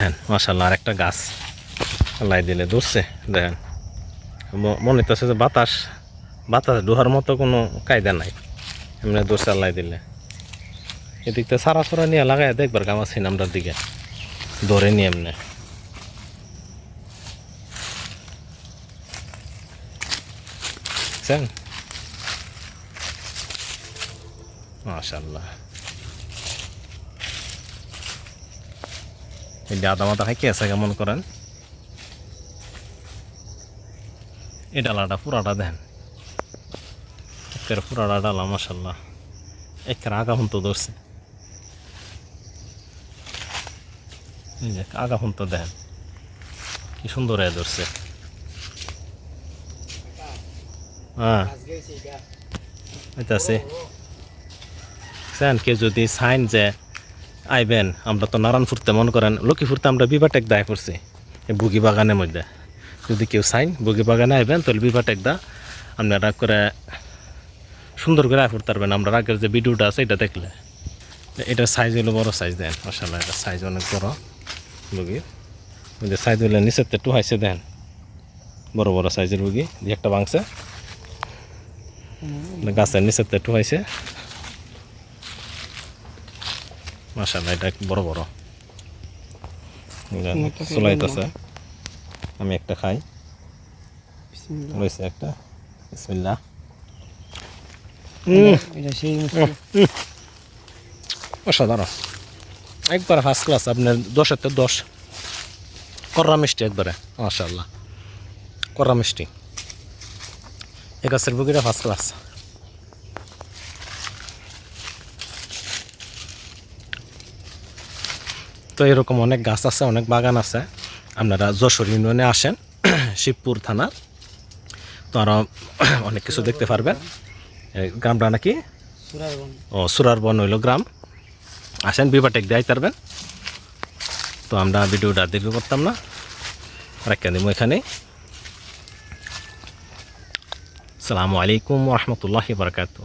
দেখেন মাসাল্লাহ আর একটা গাছ লাই দিলে, ধরছে, দেখেন। মনে হইতেছে যে বাতাস বাতাস ডোহার মতো কোনো কায়দা নাই। এমনি ধরছে আল্লাহ দিলে। এদিক থেকে সারা সরা নিয়ে লাগাই দেখবার গাম আছে নামটার দিকে। ধরে নিয়ে এমনি। বুঝছেন মাশাল্লাহ এই আদা মাথা খাই আছে কেমন করেন। এই ডালাটা পুরাটা দেন। একের পুরাটা ডালা মাসাল্লাহ একের আগা তো ধরছে। এই যে আগা দেন। কি সুন্দর এ ধরছে। হ্যাঁ। আছে। সেন কে যদি সাইন যে আইবেন আমরা তো নারায়ণপুরতে মনে করেন লক্ষ্মীপুরতে আমরা বিবাটেক দায় করছি এই বুগি বাগানের মধ্যে। যদি কেউ সাইন বুগি বাগানে আইবেন তাহলে বিবাটেক দা আপনারা করে সুন্দর করে আয় করতে পারবেন। আমরা আগের যে ভিডিওটা আছে এটা দেখলে। এটার সাইজ হলো বড় সাইজ দেন মশালা এটা সাইজ অনেক বড় বুগির যে সাইজ হলে নিচের একটু হাইছে দেন বড় বড় সাইজের বুগি দিয়ে একটা বাংছে গাছের নিচের একটু হাইছে। মাশাআল্লাহ এটা বড় বড়। চলাইতেছে। আমি একটা খাই। রয়েছে একটা। মিষ্টি। অসাধারণ। একবার ফার্স্ট ক্লাস আপনার দশের দশ। কররা মিষ্টি একবারে মাশাআল্লাহ। কররা মিষ্টি। এ গাছের বুকিটা ফার্স্ট ক্লাস তো এরকম অনেক গাছ আছে অনেক বাগান আছে। আপনারা যশোর ইউনিয়নে আসেন শিবপুর থানার। তো আরও অনেক কিছু দেখতে পারবেন। গ্রামটা নাকি? ও সুরার বন হইল গ্রাম। আসেন বিবাটেক দিয়ে পারবেন। তো আমরা ভিডিওটা দীর্ঘ করতাম না। রাখা দিব এখানে সালামু আলাইকুম রহমতুল্লাহি বারকাতু